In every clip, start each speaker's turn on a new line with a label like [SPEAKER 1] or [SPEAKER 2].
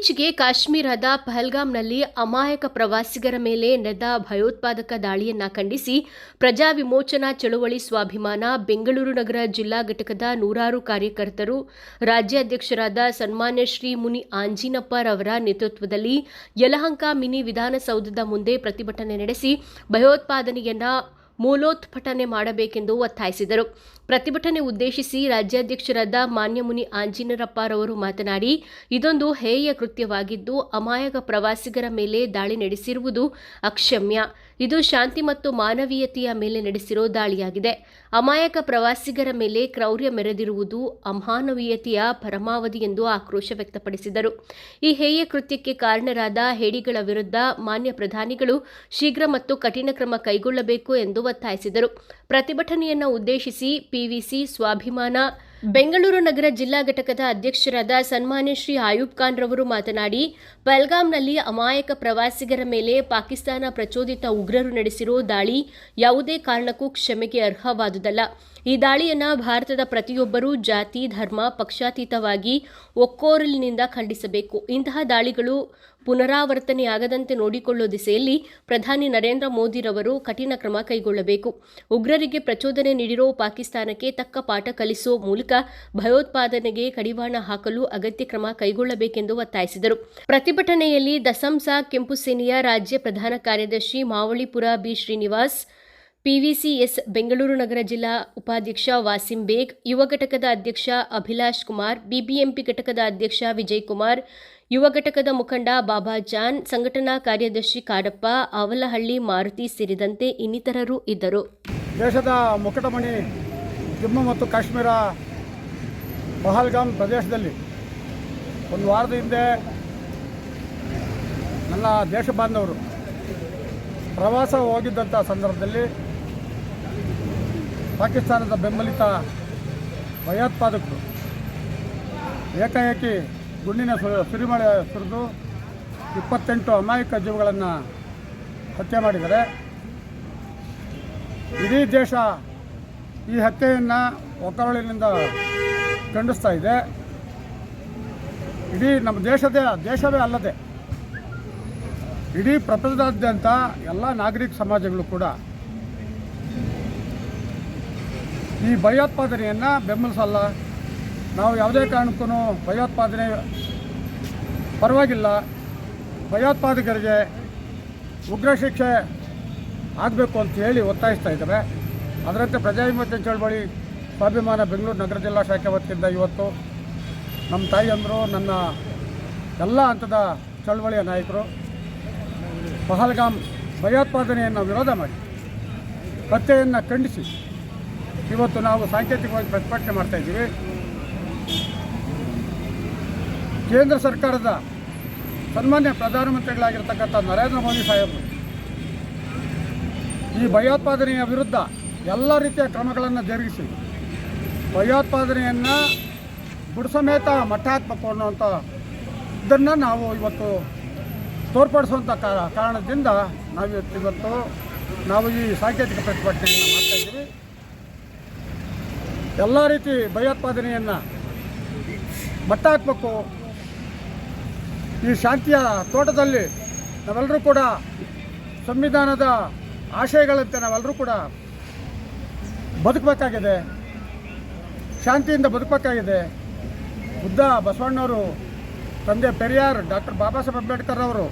[SPEAKER 1] ಇತ್ತೀಚೆಗೆ ಕಾಶ್ಮೀರದ ಪಹಲ್ಗಾಮ್ನಲ್ಲಿ ಅಮಾಯಕ ಪ್ರವಾಸಿಗರ ಮೇಲೆ ನಡೆದ ಭಯೋತ್ಪಾದಕ ದಾಳಿಯನ್ನ ಖಂಡಿಸಿ ಪ್ರಜಾ ವಿಮೋಚನಾ ಚಳುವಳಿ ಸ್ವಾಭಿಮಾನ ಬೆಂಗಳೂರು ನಗರ ಜಿಲ್ಲಾ ಘಟಕದ ನೂರಾರು ಕಾರ್ಯಕರ್ತರು, ರಾಜ್ಯಾಧ್ಯಕ್ಷರಾದ ಸನ್ಮಾನ್ಯ ಶ್ರೀ ಮುನಿ ಆಂಜಿನಪ್ಪರವರ ನೇತೃತ್ವದಲ್ಲಿ ಯಲಹಂಕ ಮಿನಿ ವಿಧಾನಸೌಧದ ಮುಂದೆ ಪ್ರತಿಭಟನೆ ನಡೆಸಿ ಭಯೋತ್ಪಾದನೆಯನ್ನ ಮೂಲೋತ್ಪಟನೆ ಮಾಡಬೇಕೆಂದು ಒತ್ತಾಯಿಸಿದರು. ಪ್ರತಿಭಟನೆ ಉದ್ದೇಶಿಸಿ ರಾಜ್ಯಾಧ್ಯಕ್ಷರಾದ ಮಾನ್ಯಮುನಿ ಆಂಜಿನರಪ್ಪರವರು ಮಾತನಾಡಿ, ಇದೊಂದು ಹೇಯ ಕೃತ್ಯವಾಗಿದ್ದು, ಅಮಾಯಕ ಪ್ರವಾಸಿಗರ ಮೇಲೆ ದಾಳಿ ನಡೆಸಿರುವುದು ಅಕ್ಷಮ್ಯ. ಇದು ಶಾಂತಿ ಮತ್ತು ಮಾನವೀಯತೆಯ ಮೇಲೆ ನಡೆಸಿರೋ ದಾಳಿಯಾಗಿದೆ. ಅಮಾಯಕ ಪ್ರವಾಸಿಗರ ಮೇಲೆ ಕ್ರೌರ್ಯ ಮೆರೆದಿರುವುದು ಅಮಾನವೀಯತೆಯ ಪರಮಾವಧಿ ಎಂದು ಆಕ್ರೋಶ ವ್ಯಕ್ತಪಡಿಸಿದರು. ಈ ಹೇಯ ಕೃತ್ಯಕ್ಕೆ ಕಾರಣರಾದ ಹೇಡಿಗಳ ವಿರುದ್ಧ ಮಾನ್ಯ ಪ್ರಧಾನಿಗಳು ಶೀಘ್ರ ಮತ್ತು ಕಠಿಣ ಕ್ರಮ ಕೈಗೊಳ್ಳಬೇಕು ಎಂದು ಒತ್ತಾಯಿಸಿದರು. ಪ್ರತಿಭಟನೆಯನ್ನು ಉದ್ದೇಶಿಸಿ ಪಿವಿಸಿ ಸ್ವಾಭಿಮಾನ ಬೆಂಗಳೂರು ನಗರ ಜಿಲ್ಲಾ ಘಟಕದ ಅಧ್ಯಕ್ಷರಾದ ಸನ್ಮಾನ್ಯ ಶ್ರೀ ಆಯೂಬ್ ಖಾನ್ ರವರು ಮಾತನಾಡಿ ಪಲ್ಗಾಮ್ನಲ್ಲಿ ಅಮಾಯಕ ಪ್ರವಾಸಿಗರ ಮೇಲೆ ಪಾಕಿಸ್ತಾನ ಪ್ರಚೋದಿತ ಉಗ್ರರು ನಡೆಸಿರೋ ದಾಳಿ ಯಾವುದೇ ಕಾರಣಕ್ಕೂ ಕ್ಷಮೆಗೆ ಅರ್ಹವಾದುದಲ್ಲ. ಈ ದಾಳಿಯನ್ನು ಭಾರತದ ಪ್ರತಿಯೊಬ್ಬರೂ ಜಾತಿ, ಧರ್ಮ, ಪಕ್ಷಾತೀತವಾಗಿ ಒಕ್ಕೋರಲಿನಿಂದ ಖಂಡಿಸಬೇಕು. ಇಂತಹ ದಾಳಿಗಳು ಪುನರಾವರ್ತನೆಯಾಗದಂತೆ ನೋಡಿಕೊಳ್ಳುವ ದಿಸೆಯಲ್ಲಿ ಪ್ರಧಾನಿ ನರೇಂದ್ರ ಮೋದಿರವರು ಕಠಿಣ ಕ್ರಮ ಕೈಗೊಳ್ಳಬೇಕು. ಉಗ್ರರಿಗೆ ಪ್ರಚೋದನೆ ನೀಡಿರೋ ಪಾಕಿಸ್ತಾನಕ್ಕೆ ತಕ್ಕ ಪಾಠ ಕಲಿಸುವ ಮೂಲಕ ಭಯೋತ್ಪಾದನೆಗೆ ಕಡಿವಾಣ ಹಾಕಲು ಅಗತ್ಯ ಕ್ರಮ ಕೈಗೊಳ್ಳಬೇಕೆಂದು ಒತ್ತಾಯಿಸಿದರು. ಪ್ರತಿಭಟನೆಯಲ್ಲಿ ದಸಂಸ ಕೆಂಪು ಸೇನೆಯ ರಾಜ್ಯ ಪ್ರಧಾನ ಕಾರ್ಯದರ್ಶಿ ಮಾವಳಿಪುರ ಬಿ ಶ್ರೀನಿವಾಸ್ ಪಿವಿಸಿಎಸ್ ಬೆಂಗಳೂರು ನಗರ ಜಿಲ್ಲಾ ಉಪಾಧ್ಯಕ್ಷ ವಾಸಿಂ ಬೇಗ್ ಯುವ ಘಟಕದ ಅಧ್ಯಕ್ಷ ಅಭಿಲಾಷ್ ಕುಮಾರ್ ಬಿಬಿಎಂಪಿ ಘಟಕದ ಅಧ್ಯಕ್ಷ ವಿಜಯ್ ಕುಮಾರ್ ಯುವ ಘಟಕದ ಮುಖಂಡ ಬಾಬಾ ಜಾನ್ ಸಂಘಟನಾ ಕಾರ್ಯದರ್ಶಿ ಕಾಡಪ್ಪ ಅವಲಹಳ್ಳಿ ಮಾರುತಿ ಸೇರಿದಂತೆ ಇನ್ನಿತರರು ಇದ್ದರು
[SPEAKER 2] ದೇಶದ ಮುಕಟಮಣಿ, ಜಮ್ಮು ಮತ್ತು ಕಾಶ್ಮೀರ ಪಹಲ್ಗಾಮ್ ಪ್ರದೇಶದಲ್ಲಿ ಒಂದು ವಾರದ ಹಿಂದೆ ನನ್ನ ದೇಶ ಬಾಂಧವರು ಪ್ರವಾಸ ಹೋಗಿದ್ದಂಥ ಸಂದರ್ಭದಲ್ಲಿ ಪಾಕಿಸ್ತಾನದ ಬೆಂಬಲಿತ ಭಯೋತ್ಪಾದಕರು. ಏಕಾಏಕಿ ಗುಂಡಿನ ಸುರಿಮಳೆ ಸುರಿದು ಇಪ್ಪತ್ತೆಂಟು ಅಮಾಯಕ ಜೀವಗಳನ್ನು ಹತ್ಯೆ ಮಾಡಿದ್ದಾರೆ. ಇಡೀ ದೇಶ ಈ ಹತ್ಯೆಯನ್ನು ಒಕ್ಕರಳಿನಿಂದ ಖಂಡಿಸ್ತಾ ಇದೆ. ಇಡೀ ನಮ್ಮ ದೇಶದ, ದೇಶವೇ ಅಲ್ಲದೆ ಇಡೀ ಪ್ರಪಂಚದಾದ್ಯಂತ ಎಲ್ಲ ನಾಗರಿಕ ಸಮಾಜಗಳು ಕೂಡ ಈ ಭಯೋತ್ಪಾದನೆಯನ್ನು ಬೆಂಬಲಿಸಲ್ಲ. ನಾವು ಯಾವುದೇ ಕಾರಣಕ್ಕೂ ಭಯೋತ್ಪಾದನೆ ಪರವಾಗಿಲ್ಲ. ಭಯೋತ್ಪಾದಕರಿಗೆ ಉಗ್ರ ಶಿಕ್ಷೆ ಆಗಬೇಕು ಅಂತ ಹೇಳಿ ಒತ್ತಾಯಿಸ್ತಾ ಇದ್ದಾರೆ ಅದರಂತೆ ಪ್ರಜಾಭಿಮತ ಚಳವಳಿ ಸ್ವಾಭಿಮಾನ ಬೆಂಗಳೂರು ನಗರ ಜಿಲ್ಲಾ ಶಾಖೆ ವತಿಯಿಂದ ಇವತ್ತು ನಮ್ಮ ತಾಯಿಯಂದರು, ನನ್ನ ಎಲ್ಲ ಹಂತದ ಚಳವಳಿಯ ನಾಯಕರು ಪಹಲ್ಗಾಮ್ ಭಯೋತ್ಪಾದನೆಯನ್ನು ವಿರೋಧ ಮಾಡಿ ಹತ್ಯೆಯನ್ನು ಖಂಡಿಸಿ ಇವತ್ತು ನಾವು ಸಾಂಕೇತಿಕವಾಗಿ ಪ್ರತಿಭಟನೆ ಮಾಡ್ತಾ ಇದ್ದೀವಿ. ಕೇಂದ್ರ ಸರ್ಕಾರದ ಸನ್ಮಾನ್ಯ ಪ್ರಧಾನಮಂತ್ರಿಗಳಾಗಿರ್ತಕ್ಕಂಥ ನರೇಂದ್ರ ಮೋದಿ ಸಾಹೇಬರು ಈ ಭಯೋತ್ಪಾದನೆಯ ವಿರುದ್ಧ ಎಲ್ಲ ರೀತಿಯ ಕ್ರಮಗಳನ್ನು ಜರುಗಿಸಿ, ಭಯೋತ್ಪಾದನೆಯನ್ನು ಬುಡಸಮೇತ ಮಟ್ಟ ಹಾಕಬೇಕು ಅನ್ನುವಂಥ ಇದನ್ನು ನಾವು ಇವತ್ತು ತೋರ್ಪಡಿಸುವಂಥ ಕಾರಣದಿಂದ ನಾವು ಇವತ್ತು ನಾವು ಈ ಸಾಂಕೇತಿಕ ಪ್ರತಿಭಟನೆಯನ್ನು ಮಾಡ್ತಾ ಇದ್ದೀವಿ. ಎಲ್ಲ ರೀತಿ ಭಯೋತ್ಪಾದನೆಯನ್ನು ಮಟ್ಟ ಹಾಕಬೇಕು ಈ ಶಾಂತಿಯ ತೋಟದಲ್ಲಿ ನಾವೆಲ್ಲರೂ ಕೂಡ ಸಂವಿಧಾನದ ಆಶಯಗಳಂತೆ ನಾವೆಲ್ಲರೂ ಕೂಡ ಬದುಕಬೇಕಾಗಿದೆ. ಶಾಂತಿಯಿಂದ ಬದುಕಬೇಕಾಗಿದೆ. ಬುದ್ಧ ಬಸವಣ್ಣವರು, ತಂದೆ ಪೆರಿಯಾರ್, ಡಾಕ್ಟರ್ ಬಾಬಾ ಸಾಹೇಬ್ ಅಂಬೇಡ್ಕರ್ ಅವರು,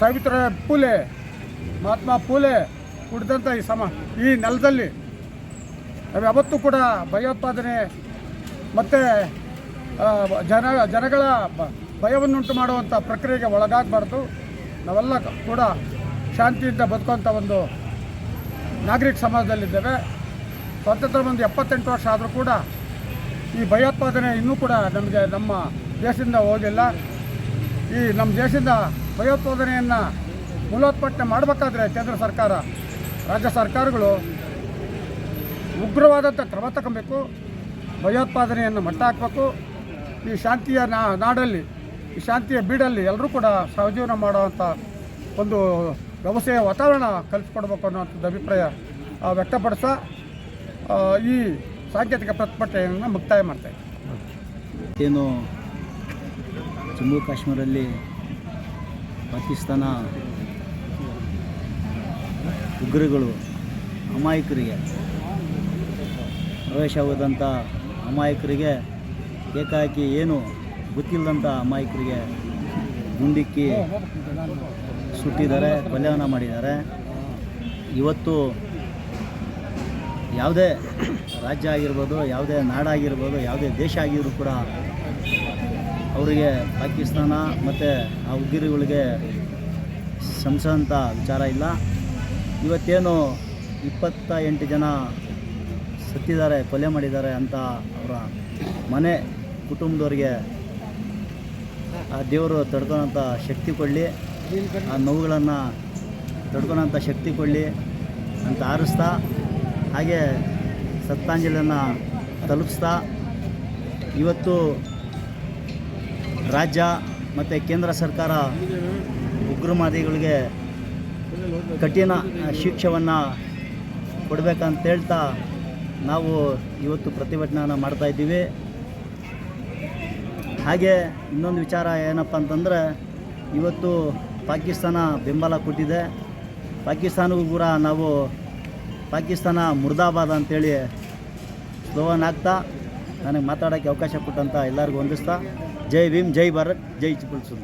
[SPEAKER 2] ಸಾವಿತ್ರ ಪೂಲೆ, ಮಹಾತ್ಮ ಪೂಲೆ ಕುಡಿದಂಥ ಈ ಸಮ, ಈ ನೆಲದಲ್ಲಿ ಯಾವತ್ತೂ ಕೂಡ ಭಯೋತ್ಪಾದನೆ ಮತ್ತು ಜನ, ಜನಗಳ ಭಯವನ್ನುಂಟು ಮಾಡುವಂಥ ಪ್ರಕ್ರಿಯೆಗೆ ಒಳಗಾಗಬಾರ್ದು. ನಾವೆಲ್ಲ ಕೂಡ ಶಾಂತಿಯಿಂದ ಬದುಕುವಂಥ ಒಂದು ನಾಗರಿಕ ಸಮಾಜದಲ್ಲಿದ್ದೇವೆ. ಸ್ವಾತಂತ್ರ್ಯ ಬಂದು ಎಪ್ಪತ್ತೆಂಟು ವರ್ಷ ಆದರೂ ಕೂಡ ಈ ಭಯೋತ್ಪಾದನೆ ಇನ್ನೂ ಕೂಡ ನಮಗೆ ನಮ್ಮ ದೇಶದಿಂದ ಹೋಗಿಲ್ಲ. ಈ ನಮ್ಮ ದೇಶದಿಂದ ಭಯೋತ್ಪಾದನೆಯನ್ನು ಮೂಲೋತ್ಪಾದನೆ ಮಾಡಬೇಕಾದ್ರೆ ಕೇಂದ್ರ ಸರ್ಕಾರ, ರಾಜ್ಯ ಸರ್ಕಾರಗಳು ಉಗ್ರವಾದಂಥ ಕ್ರಮ ತಗೊಬೇಕು ಭಯೋತ್ಪಾದನೆಯನ್ನು ಮಟ್ಟ ಹಾಕಬೇಕು. ಈ ಶಾಂತಿಯ ನಾಡಲ್ಲಿ, ಈ ಶಾಂತಿಯ ಬೀಡಲ್ಲಿ ಎಲ್ಲರೂ ಕೂಡ ಸಹಜೀವನ ಮಾಡುವಂಥ ಒಂದು ವ್ಯವಸ್ಥೆಯ ವಾತಾವರಣ ಕಲ್ಪಿಸ್ಕೊಡ್ಬೇಕು ಅನ್ನೋಂಥದ್ದು ಅಭಿಪ್ರಾಯ ವ್ಯಕ್ತಪಡಿಸ್ತಾ ಈ ಸಾಂಕೇತಿಕ ಪ್ರತಿಭಟನೆಯನ್ನು ಮುಕ್ತಾಯ ಮಾಡ್ತಾ
[SPEAKER 3] ಏನು ಜಮ್ಮು ಕಾಶ್ಮೀರಲ್ಲಿ ಪಾಕಿಸ್ತಾನ ಉಗ್ರಗಳು, ಅಮಾಯಕರಿಗೆ ಪ್ರವೇಶವಾದಂಥ ಅಮಾಯಕರಿಗೆ ಏಕಾಕಿ ಏನು ಗೊತ್ತಿಲ್ಲದಂಥ ಅಮಾಯಕರಿಗೆ ಗುಂಡಿಕ್ಕಿ ಸುಟ್ಟಿದ್ದಾರೆ, ಕೊಲೆಯನ್ನು ಮಾಡಿದ್ದಾರೆ. ಇವತ್ತು ಯಾವುದೇ ರಾಜ್ಯ ಆಗಿರ್ಬೋದು, ಯಾವುದೇ ನಾಡಾಗಿರ್ಬೋದು ಯಾವುದೇ ದೇಶ ಆಗಿದ್ರು ಕೂಡ ಅವರಿಗೆ ಪಾಕಿಸ್ತಾನ ಮತ್ತು ಆ ಉಗ್ರಿಗಳಿಗೆ ಸಂಸದಂಥ ವಿಚಾರ ಇಲ್ಲ. ಇವತ್ತೇನು ಇಪ್ಪತ್ತ ಎಂಟು ಜನ ಸತ್ತಿದ್ದಾರೆ ಕೊಲೆ ಮಾಡಿದ್ದಾರೆ ಅಂತ ಅವರ ಮನೆ ಕುಟುಂಬದವ್ರಿಗೆ ಆ ದೇವರು ತಡ್ಕೊಳೋಂಥ ಶಕ್ತಿ ಕೊಡಲಿ, ಆ ನೋವುಗಳನ್ನು ತಡ್ಕೊಳೋಂಥ ಶಕ್ತಿ ಕೊಡಲಿ ಅಂತ ಆರಿಸ್ತಾ, ಹಾಗೆ ಸತ್ತಾಂಜಲಿಯನ್ನು ತಲುಪಿಸ್ತಾ, ಇವತ್ತು ರಾಜ್ಯ ಮತ್ತು ಕೇಂದ್ರ ಸರ್ಕಾರ ಉಗ್ರವಾದಿಗಳಿಗೆ ಕಠಿಣ ಶಿಕ್ಷವನ್ನು ಕೊಡಬೇಕಂತ ಹೇಳ್ತಾ ನಾವು ಇವತ್ತು ಪ್ರತಿಭಟನೆಯನ್ನು ಮಾಡ್ತಾಯಿದ್ದೀವಿ ಹಾಗೆ ಇನ್ನೊಂದು ವಿಚಾರ ಏನಪ್ಪ ಅಂತಂದರೆ, ಇವತ್ತು ಪಾಕಿಸ್ತಾನ ಬೆಂಬಲ ಕೊಟ್ಟಿದೆ. ಪಾಕಿಸ್ತಾನಗೂ ಕೂಡ ನಾವು ಪಾಕಿಸ್ತಾನ ಮುರ್ದಾಬಾದ್ ಅಂತೇಳಿ ಸ್ಲೋವನ್ ಆಗ್ತಾ ನನಗೆ ಮಾತಾಡೋಕ್ಕೆ ಅವಕಾಶ ಕೊಟ್ಟಂತ ಎಲ್ಲರಿಗೂ ವಂದಿಸ್ತಾ. ಜೈ ಭೀಮ್, ಜೈ ಭಾರತ್, ಜೈ ಚಿಪುಲ್ಸು